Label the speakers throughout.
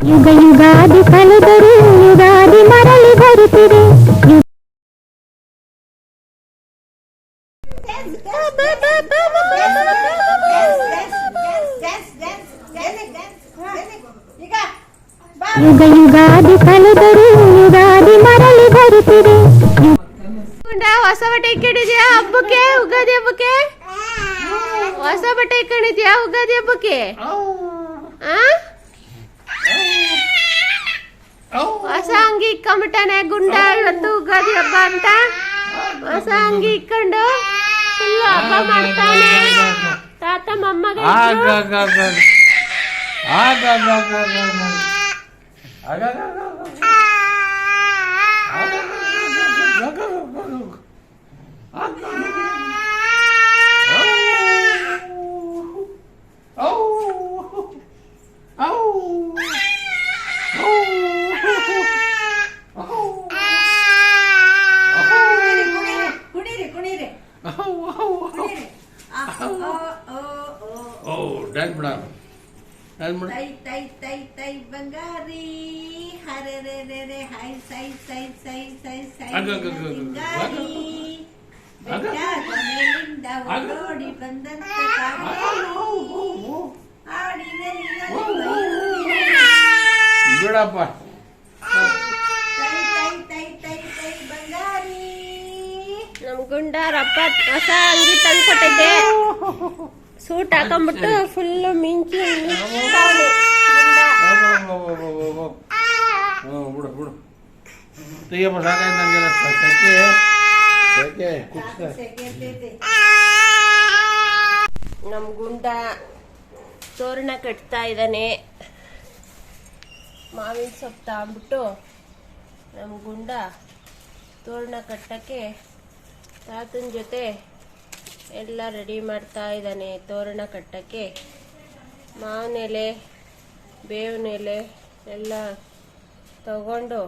Speaker 1: ಯುಗ ಯುಗಾದಿ ಕಲಿದರು ಯುಗಾದಿ ಮರಳಿ ಬರುತ್ತಿದೆ. ಯುಗ ಯುಗಾದಿ ಕಲಿದರು ಯುಗಾದಿ ಮರಳಿ ಬರುತ್ತಿದೆ.
Speaker 2: ಹೊಸ ಬಟ್ಟೆ ಇಕ್ಕಿಡಿದ್ಯಾ ಹಬ್ಬಕ್ಕೆ ಉಗಾದಿ ಹಬ್ಬಕ್ಕೆ? ಹೊಸ ಬಟ್ಟೆ ಇಕ್ಕೊಂಡಿದ್ಯಾ ಉಗಾದಿ ಹಬ್ಬಕ್ಕೆ? ಆ? ಹೊಸ ಅಂಗಿ ಇಕ್ಕೊಂಬಿಟ್ಟಾನೆ ಗುಂಡ ಇವತ್ತು ಉಗಾದಿ ಹಬ್ಬ ಅಂತ ಹೊಸ ಇಕ್ಕೊಂಡು ಫುಲ್ ಹಬ್ಬ ಮಾಡ್ತಾನೆ ತಾತ ಮೊಮ್ಮಗ ಇಬ್ರು.
Speaker 3: ಸೈ ಸೈ ಸೈ ಸೈ ಸೈ
Speaker 4: ಅಗ, ಅಗ, ಅಗ, ಅಗ.
Speaker 3: ಸಿಂಗಾರಿ
Speaker 4: ಅಗ.
Speaker 3: ಬೆಟ್ಟದ ಮೇಲಿಂದ
Speaker 4: ಅಗ.
Speaker 3: ಓಡೋಡಿ ಬಂದಂತ ಕಾವೇರಿ ಹಾಡಿನಲ್ಲಿ
Speaker 4: ಬಿಡಪ್ಪ
Speaker 3: ತೈ ತೈ ತೈ ತೈ ತೈ ಬಂಗಾರಿ
Speaker 2: ನಮ್ ಗುಂಡ ರಪ್ಪ ಹೊಸ ಅಂಗಿ ತಂದ್ಕೊಟ್ಟಿದ್ದೆ ಸೂಟ್ ಹಾಕೊಂಡ್ಬಿಟ್ಟು ಫುಲ್ ಮಿಂಚಿ
Speaker 4: ಬಿಡು ಬಿಡು. ತೆಗಿಯಪ್ಪ ಸಾಕಾಯ್ತು ನನಗೆಲ್ಲ. ಸೆಕೆ ಸೆಕೆ ಕುಚ್ಚ
Speaker 3: ಸೆಕೆತೈತೆ.
Speaker 2: ನಮ್ ಗುಂಡ ತೋರಣ ಕಟ್ತಾ ಇದ್ದಾನೆ. ಮಾವಿನ ಸೊಪ್ಪು ತಗೊಂಬಿಟ್ಟು ನಮ್ಮ ಗುಂಡ ತೋರಣ ಕಟ್ಟಕ್ಕೆ ತಾತನ ಜೊತೆ ಎಲ್ಲ ರೆಡಿ ಮಾಡ್ತಾ ಇದ್ದಾನೆ. ತೋರಣ ಕಟ್ಟಕ್ಕೆ. ಮಾವಿನ ಎಲೆ, ಬೇವಿನ ಎಲೆ ಎಲ್ಲ ತಗೊಂಡು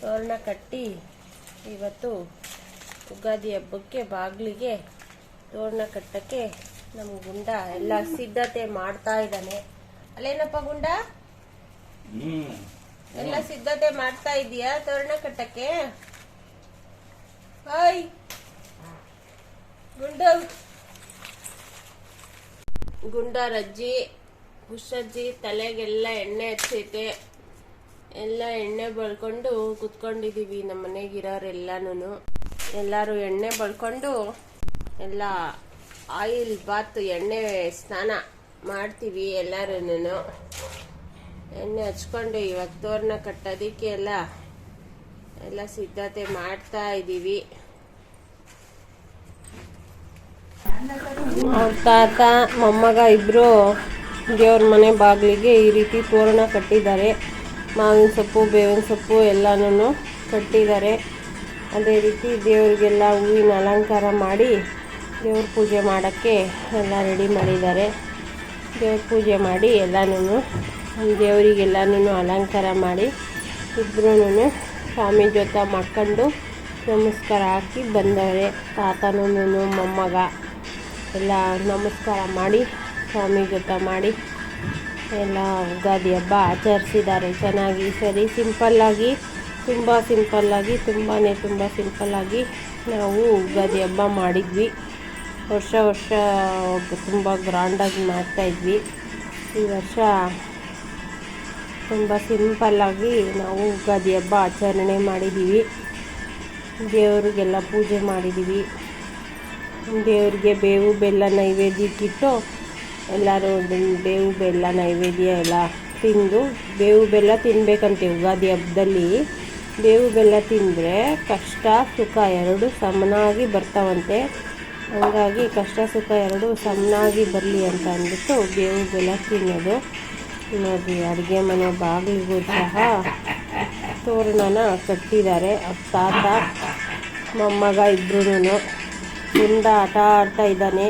Speaker 2: ತೋರಣ ಕಟ್ಟಿ ಇವತ್ತು ಉಗಾದಿ ಹಬ್ಬಕ್ಕೆ, ಬಾಗಿಲಿಗೆ ತೋರಣ ಕಟ್ಟಕ್ಕೆ ನಮ್ಮ ಗುಂಡ ಎಲ್ಲ ಸಿದ್ಧತೆ ಮಾಡ್ತಾ ಇದ್ದಾನೆ. ಅಲ್ಲೇನಪ್ಪ ಗುಂಡ? ಎಲ್ಲ ಸಿದ್ಧತೆ ಮಾಡ್ತಾ ಇದೀಯಾ ತೋರಣ ಕಟ್ಟಕ್ಕೆ? ಹಾಯ್ ಗುಂಡ ಗುಂಡರಜ್ಜಿ, ಹುಷಜ್ಜಿ, ತಲೆಗೆಲ್ಲ ಎಣ್ಣೆ ಹಚ್ಚೈತೆ ಎಲ್ಲ ಎಣ್ಣೆ ಬಳ್ಕೊಂಡು ಕುತ್ಕೊಂಡಿದೀವಿ ನಮ್ಮ ಮನೆಗಿರೋರೆಲ್ಲಾನು ಎಲ್ಲರೂ ಎಣ್ಣೆ ಬಳ್ಕೊಂಡು ಎಲ್ಲ ಆಯಿಲ್, ಬಾತ್, ಎಣ್ಣೆ ಸ್ನಾನ ಮಾಡ್ತೀವಿ ಎಲ್ಲರೂ ಎಣ್ಣೆ ಹಚ್ಕೊಂಡು ಇವಾಗ ತೋರಣ ಕಟ್ಟೋದಿಕ್ಕೆ ಎಲ್ಲ ಎಲ್ಲ ಸಿದ್ಧತೆ ಮಾಡ್ತಾ ಇದ್ದೀವಿ ಅವ್ರ ತಾತ, ಮೊಮ್ಮಗ ಇಬ್ಬರು ದೇವ್ರ ಮನೆ ಬಾಗಿಲಿಗೆ ಈ ರೀತಿ ತೋರಣ ಕಟ್ಟಿದ್ದಾರೆ. ಮಾವಿನ ಸೊಪ್ಪು, ಬೇವಿನ ಸೊಪ್ಪು ಎಲ್ಲನೂ ಕಟ್ಟಿದ್ದಾರೆ. ಅದೇ ರೀತಿ ದೇವರಿಗೆಲ್ಲ ಹೂವಿನ ಅಲಂಕಾರ ಮಾಡಿ ದೇವ್ರ ಪೂಜೆ ಮಾಡೋಕ್ಕೆ ಎಲ್ಲ ರೆಡಿ ಮಾಡಿದ್ದಾರೆ. ದೇವ್ರ ಪೂಜೆ ಮಾಡಿ ಎಲ್ಲನೂ ದೇವರಿಗೆಲ್ಲನೂ ಅಲಂಕಾರ ಮಾಡಿ ಇಬ್ಬರೂ ಸ್ವಾಮಿ ಜೊತೆ ಮಾಡ್ಕೊಂಡು ನಮಸ್ಕಾರ ಹಾಕಿ ಬಂದವರೆ. ತಾತನೂ ಮೊಮ್ಮಗ. ಎಲ್ಲ ನಮಸ್ಕಾರ ಮಾಡಿ, ಸ್ವಾಮಿ ಜೊತೆ ಮಾಡಿ. ಎಲ್ಲ ಉಗಾದಿ ಹಬ್ಬ ಆಚರಿಸಿದ್ದಾರೆ. ಚೆನ್ನಾಗಿ ಸರಿ ಸಿಂಪಲ್ಲಾಗಿ ತುಂಬ ಸಿಂಪಲ್ಲಾಗಿ ತುಂಬಾ ತುಂಬ ಸಿಂಪಲ್ಲಾಗಿ ನಾವು ಉಗಾದಿ ಹಬ್ಬ ಮಾಡಿದ್ವಿ. ವರ್ಷ ವರ್ಷ ತುಂಬ ಗ್ರ್ಯಾಂಡಾಗಿ ಮಾಡ್ತಾಯಿದ್ವಿ ಈ ವರ್ಷ ತುಂಬ ಸಿಂಪಲ್ಲಾಗಿ ನಾವು ಉಗಾದಿ ಹಬ್ಬ ಆಚರಣೆ ಮಾಡಿದ್ದೀವಿ. ದೇವರಿಗೆಲ್ಲ ಪೂಜೆ ಮಾಡಿದ್ದೀವಿ. ದೇವ್ರಿಗೆ ಬೇವು, ಬೆಲ್ಲ ನೈವೇದ್ಯಕ್ಕಿಟ್ಟು ಎಲ್ಲರೂ ಬೇವು, ಬೆಲ್ಲ, ನೈವೇದ್ಯ ಎಲ್ಲ ತಿಂದು ಬೇವು, ಬೆಲ್ಲ ತಿನ್ನಬೇಕಂತೆ ಯುಗಾದಿ ಹಬ್ಬದಲ್ಲಿ. ಬೇವು, ಬೆಲ್ಲ ತಿಂದರೆ ಕಷ್ಟ, ಸುಖ ಎರಡು ಸಮನಾಗಿ ಬರ್ತಾವಂತೆ. ಹಂಗಾಗಿ ಕಷ್ಟ, ಸುಖ ಎರಡು ಸಮನಾಗಿ ಬರಲಿ ಅಂತ ಅಂದ್ಬಿಟ್ಟು ಬೇವು, ಬೆಲ್ಲ ತಿನ್ನೋದು. ನೋಡಿ ಅಡುಗೆ ಮನೆ ಬಾಗಿಲಿಗೂ ಸಹ ತೋರಣನ ಕಟ್ಟಿದ್ದಾರೆ. ತಾತ, ಮೊಮ್ಮಗ ಇಬ್ಬರೂ ಗುಂಡ ಆಟ ಆಡ್ತಾ ಇದ್ದಾನೆ.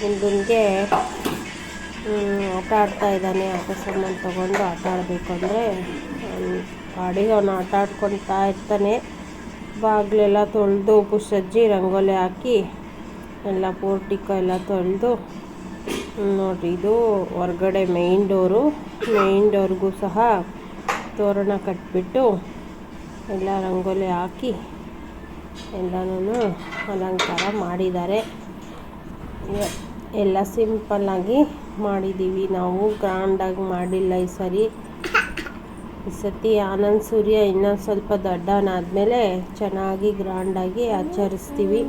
Speaker 2: ಗುಂಡನಿಗೆ ಆಟ ಆಡ್ತಾ ಇದ್ದಾನೆ. ಆಟ ಸಾಮಾನು ತೊಗೊಂಡು ಆಟ ಆಡಬೇಕು ಅಂದರೆ ಗಾಡಿಗೆ ಅವನು ಆಟ ಆಡ್ಕೊತಾ ಇರ್ತಾನೆ. ಬಾಗಿಲೆಲ್ಲ ತೊಳೆದು ಉಪ್ಪು ಸಜ್ಜಿ ರಂಗೋಲಿ ಹಾಕಿ ಎಲ್ಲ ಪೋರ್ಟಿಕ ಎಲ್ಲ ತೊಳೆದು ನೋಡಿರಿ, ಇದು ಹೊರಗಡೆ ಮೇಯ್ನ್ ಡೋರು ಮೇಯ್ನ್ ಡೋರ್ಗೂ ಸಹ ತೋರಣ ಕಟ್ಬಿಟ್ಟು ಎಲ್ಲ ರಂಗೋಲಿ ಹಾಕಿ ಎಲ್ಲನೂ ಅಲಂಕಾರ ಮಾಡಿದ್ದಾರೆ. ಎಲ್ಲ ಸಿಂಪಲ್ಲಾಗಿ ಮಾಡಿದ್ದೀವಿ. ನಾವು ಗ್ರ್ಯಾಂಡಾಗಿ ಮಾಡಿಲ್ಲ ಈ ಸರಿ. ಈ ಸತಿ ಆನಂದ್ ಸೂರ್ಯ ಇನ್ನೊಂದು ಸ್ವಲ್ಪ ದೊಡ್ಡವನಾದ್ಮೇಲೆ ಚೆನ್ನಾಗಿ ಗ್ರ್ಯಾಂಡಾಗಿ ಆಚರಿಸ್ತೀವಿ.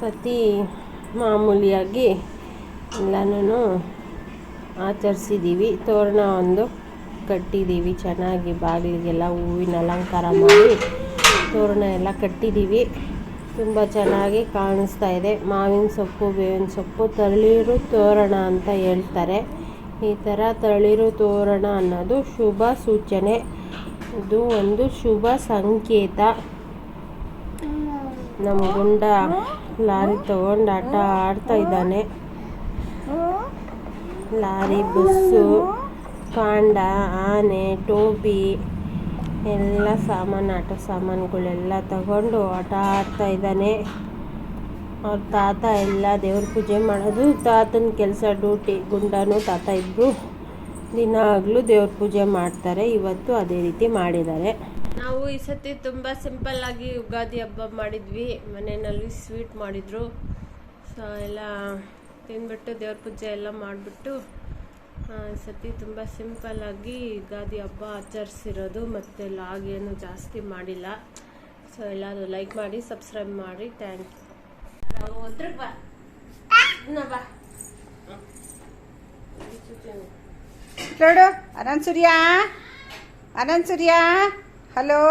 Speaker 2: ಸತಿ ಮಾಮೂಲಿಯಾಗಿ ಎಲ್ಲನೂ ಆಚರಿಸಿದ್ದೀವಿ. ತೋರಣ ಒಂದು ಕಟ್ಟಿದ್ದೀವಿ. ಚೆನ್ನಾಗಿ ಬಾಗಿಲಿಗೆಲ್ಲ ಹೂವಿನ ಅಲಂಕಾರ ಮಾಡಿ. ತೋರಣ ಎಲ್ಲ ಕಟ್ಟಿದ್ದೀವಿ. ತುಂಬ ಚೆನ್ನಾಗಿ ಕಾಣಿಸ್ತಾ ಇದೆ. ಮಾವಿನ ಸೊಪ್ಪು, ಬೇವಿನ ಸೊಪ್ಪು, ತಳಿರು ತೋರಣ ಅಂತ ಹೇಳ್ತಾರೆ. ಈ ಥರ ತಳಿರು ತೋರಣ ಅನ್ನೋದು ಶುಭ ಸೂಚನೆ. ಇದು ಒಂದು ಶುಭ ಸಂಕೇತ. ನಮ್ಮ ಗುಂಡ ಲಾರಿ ತಗೊಂಡು ಆಟ ಆಡ್ತಾ ಇದ್ದಾನೆ. ಲಾರಿ, ಬಸ್ಸು, ಕಾಂಡ, ಆನೆ, ಟೋಪಿ. ಎಲ್ಲ ಸಾಮಾನು, ಆಟ ಸಾಮಾನುಗಳೆಲ್ಲ ತಗೊಂಡು ಆಟ ಆಡ್ತಾ ಇದ್ದಾನೆ. ಅವ್ರ ತಾತ ಎಲ್ಲ ದೇವ್ರ ಪೂಜೆ ಮಾಡೋದು. ತಾತನ ಕೆಲಸ ಡ್ಯೂಟಿ, ಗುಂಡಾನು ತಾತ ಇಬ್ಬರು ದಿನಾಗಲೂ ದೇವ್ರ ಪೂಜೆ ಮಾಡ್ತಾರೆ. ಇವತ್ತು ಅದೇ ರೀತಿ ಮಾಡಿದ್ದಾರೆ. ನಾವು ಈ ಸತಿ ತುಂಬ ಸಿಂಪಲ್ ಆಗಿ ಯುಗಾದಿ ಹಬ್ಬ ಮಾಡಿದ್ವಿ. ಮನೆಯಲ್ಲಿ ಸ್ವೀಟ್ ಮಾಡಿದ್ರು. ಸೊ ಎಲ್ಲ ತಿಂದ್ಬಿಟ್ಟು ದೇವ್ರ ಪೂಜೆ ಎಲ್ಲ ಮಾಡಿಬಿಟ್ಟು ಸತಿ ತುಂಬ ಸಿಂಪಲ್ಲಾಗಿ ಯುಗಾದಿ ಹಬ್ಬ ಆಚರಿಸಿರೋದು ಮತ್ತು ಲಾಗ್ ಏನು ಜಾಸ್ತಿ ಮಾಡಿಲ್ಲ. ಸೊ ಎಲ್ಲರೂ ಲೈಕ್ ಮಾಡಿ ಸಬ್ಸ್ಕ್ರೈಬ್ ಮಾಡಿ. ಥ್ಯಾಂಕ್ ಯು ಬಾ. ಇನ್ನ ಬಾ.
Speaker 3: ನೋಡು ಅನಂತ್ ಸೂರ್ಯ. ಅನಂತ್ ಸೂರ್ಯ. ಹಲೋ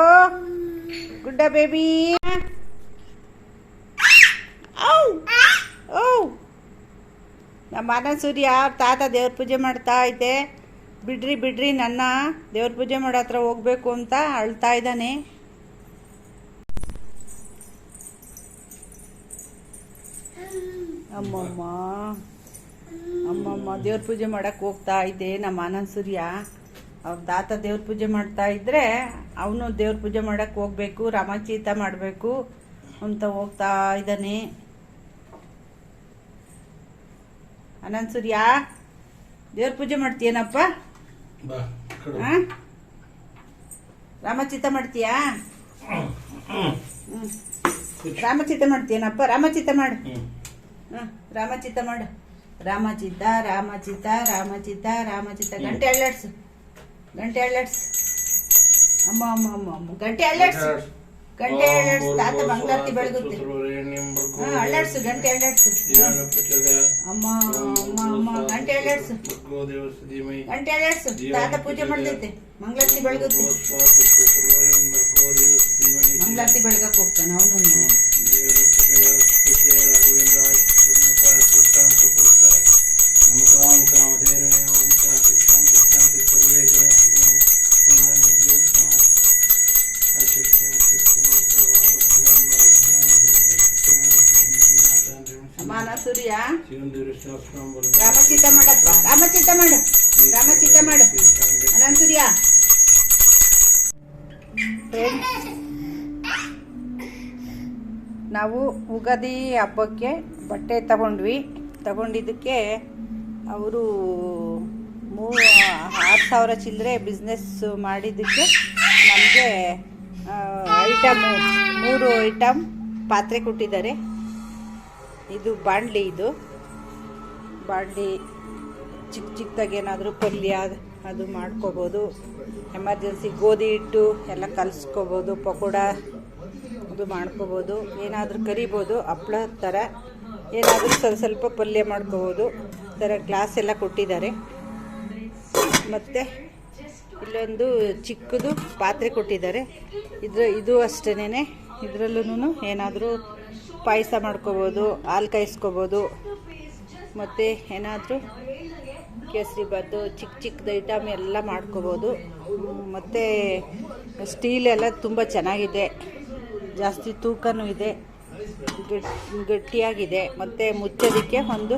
Speaker 3: ಗುಡ್ಡ ಬೇಬಿ ನಮ್ಮ ಅನಂತ್ ಸೂರ್ಯ ಅವ್ರ ತಾತ ದೇವ್ರ ಪೂಜೆ ಮಾಡ್ತಾ ಐತೆ ಬಿಡ್ರಿ ಬಿಡ್ರಿ ನನ್ನ ದೇವ್ರ ಪೂಜೆ ಮಾಡೋ ಹತ್ರ ಹೋಗ್ಬೇಕು ಅಂತ ಅಳ್ತಾ ಇದ್ದಾನೆ. ಅಮ್ಮಮ್ಮ ಅಮ್ಮಮ್ಮ, ದೇವ್ರ ಪೂಜೆ ಮಾಡಕ್ಕೆ ಹೋಗ್ತಾ ಇದ್ದೆ ನಮ್ಮ ಆನಂದ್ ಸೂರ್ಯ ಅವ್ರ ತಾತ ದೇವ್ರ ಪೂಜೆ ಮಾಡ್ತಾ ಇದ್ರೆ ಅವನು ದೇವ್ರ ಪೂಜೆ ಮಾಡಕ್ಕೆ ಹೋಗ್ಬೇಕು, ರಾಮಚೀತ ಮಾಡಬೇಕು ಅಂತ ಹೋಗ್ತಾ ಇದ್ದಾನೆ. ಆನಂದ್ ಸೂರ್ಯ ದೇವ್ರ ಪೂಜೆ ಮಾಡ್ತೀಯನಪ್ಪ? ಆ? ರಾಮಚಿತ ಮಾಡ್ತೀಯಾ? ಹ್ಮ್. ರಾಮಚಿತ ಮಾಡ್ತೀಯನಪ್ಪ? ರಾಮಚಿತ ಮಾಡು.
Speaker 4: ಹ್ಮ್.
Speaker 3: ರಾಮಚಿತ ರಾಮಚಿತ್ತ ಮಾಡು ರಾಮಚಿತ್ತ ರಾಮಚಿತ್ತ ರಾಮಚಿತ್ತ ರಾಮಚಿತ್ತ ಗಂಟೆ ಅಳ್ಳಾಡ್ಸು. ಗಂಟೆ ಅಳ್ಳಾಡ್ಸು. ಅಮ್ಮ ಅಮ್ಮ ಅಮ್ಮ ಅಮ್ಮ. ಗಂಟೆ ಅಳ್ಳಾಡ್ಸು. ಗಂಟೆ ಅಳ್ಳಾಡ್ಸು. ತಾತ ಮಂಗಳಾರತಿ ಬೆಳಗುತ್ತೆ. ಹಾ ಅಳ್ಳಾಡ್ಸು ಗಂಟೆ ಅಳ್ಳಾಡ್ಸು ಅಮ್ಮ ಅಮ್ಮ ಅಮ್ಮ ಗಂಟೆ ಅಳ್ಳಾಡ್ಸು ಗಂಟೆ ಅಳ್ಳಾಡ್ಸು ತಾತ ಪೂಜೆ ಮಾಡ್ತೈತೆ. ಮಂಗಳಾರತಿ ಬೆಳಗುತ್ತೆ ಮಂಗಳಾರತಿ ಬೆಳಗಕ್ಕೆ ಹೋಗ್ತಾನೆ ಅವನು ರಾಮಚಿತ್ತ ಮಾಡಪ್ಪ ರಾಮಚಿತ್ತ ಮಾಡು ರಾಮಚಿತ್ತ ಮಾಡು ಅನಂತ ಸೂರ್ಯ ನಾವು ಉಗಾದಿ ಹಬ್ಬಕ್ಕೆ ಬಟ್ಟೆ ತಗೊಂಡ್ವಿ. ತಗೊಂಡಿದ್ದಕ್ಕೆ ಅವರು ಮೂ ಆರು ಸಾವಿರ ಚಿಲ್ಲರೆ ಬಿಸ್ನೆಸ್ ಮಾಡಿದ್ದಕ್ಕೆ ನಮಗೆ ಐಟಮ್ ಮೂರು ಐಟಮ್ ಪಾತ್ರೆ ಕೊಟ್ಟಿದ್ದಾರೆ. ಇದು ಬಾಂಡ್ಲಿ ಇದು. ಬಾಣಲಿ ಚಿಕ್ಕ ಚಿಕ್ಕದಾಗಿ ಏನಾದರೂ ಪಲ್ಯ ಅದು ಮಾಡ್ಕೋಬೋದು. ಎಮರ್ಜೆನ್ಸಿ ಗೋಧಿ ಹಿಟ್ಟು ಎಲ್ಲ ಕಲಿಸ್ಕೋಬೋದು, ಪಕೋಡ ಅದು ಮಾಡ್ಕೋಬೋದು. ಏನಾದರೂ ಕರಿಬೋದು, ಹಪ್ಳ ಥರ ಏನಾದರೂ ಸ್ವಲ್ಪ ಸ್ವಲ್ಪ ಪಲ್ಯ ಮಾಡ್ಕೋಬೋದು. ಥರ ಗ್ಲಾಸ್ ಎಲ್ಲ ಕೊಟ್ಟಿದ್ದಾರೆ. ಮತ್ತು ಇಲ್ಲೊಂದು ಚಿಕ್ಕದು ಪಾತ್ರೆ ಕೊಟ್ಟಿದ್ದಾರೆ. ಇದ್ರ, ಇದು ಅಷ್ಟೇನೆ ಇದರಲ್ಲೂ ಏನಾದರೂ ಪಾಯಸ ಮಾಡ್ಕೋಬೋದು, ಹಾಲು ಕಾಯಿಸ್ಕೋಬೋದು. ಮತ್ತು ಏನಾದರೂ ಕೇಸರಿ ಬಾತು ಚಿಕ್ಕ ಚಿಕ್ಕದು ಐಟಮ್ ಎಲ್ಲ ಮಾಡ್ಕೋಬೋದು. ಮತ್ತು ಸ್ಟೀಲ್ ಎಲ್ಲ ತುಂಬ ಚೆನ್ನಾಗಿದೆ. ಜಾಸ್ತಿ ತೂಕನೂ ಇದೆ. ಗಟ್ ಗಟ್ಟಿಯಾಗಿದೆ. ಮತ್ತು ಮುಚ್ಚೋದಕ್ಕೆ ಒಂದು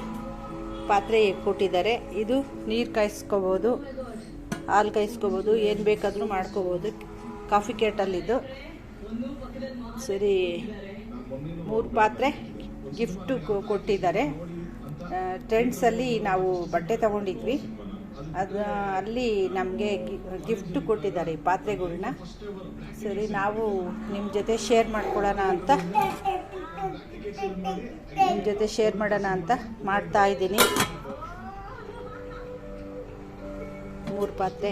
Speaker 3: ಪಾತ್ರೆ ಕೊಟ್ಟಿದ್ದಾರೆ. ಇದು ನೀರು ಕಾಯಿಸ್ಕೋಬೋದು. ಹಾಲು ಕಾಯಿಸ್ಕೋಬೋದು. ಏನು ಬೇಕಾದರೂ ಮಾಡ್ಕೋಬೋದು. ಕಾಫಿ ಕೇಟಲ್ಲಿದ್ದು. ಸರಿ, ಮೂರು ಪಾತ್ರೆ ಗಿಫ್ಟು ಕೊಟ್ಟಿದ್ದಾರೆ. ಟ್ರೆಂಡ್ಸಲ್ಲಿ ನಾವು ಬಟ್ಟೆ ತಗೊಂಡಿದ್ವಿ. ಅದು, ಅಲ್ಲಿ ನಮಗೆ ಗಿಫ್ಟ್ ಕೊಟ್ಟಿದ್ದಾರೆ ಈ ಪಾತ್ರೆಗಳನ್ನ ಸರಿ, ನಾವು ನಿಮ್ಮ ಜೊತೆ ಶೇರ್ ಮಾಡ್ಕೊಳ್ಳೋಣ ಅಂತ. ನಿಮ್ಮ ಜೊತೆ ಶೇರ್ ಮಾಡೋಣ ಅಂತ ಮಾಡ್ತಾ ಇದ್ದೀನಿ. ಮೂರು ಪಾತ್ರೆ.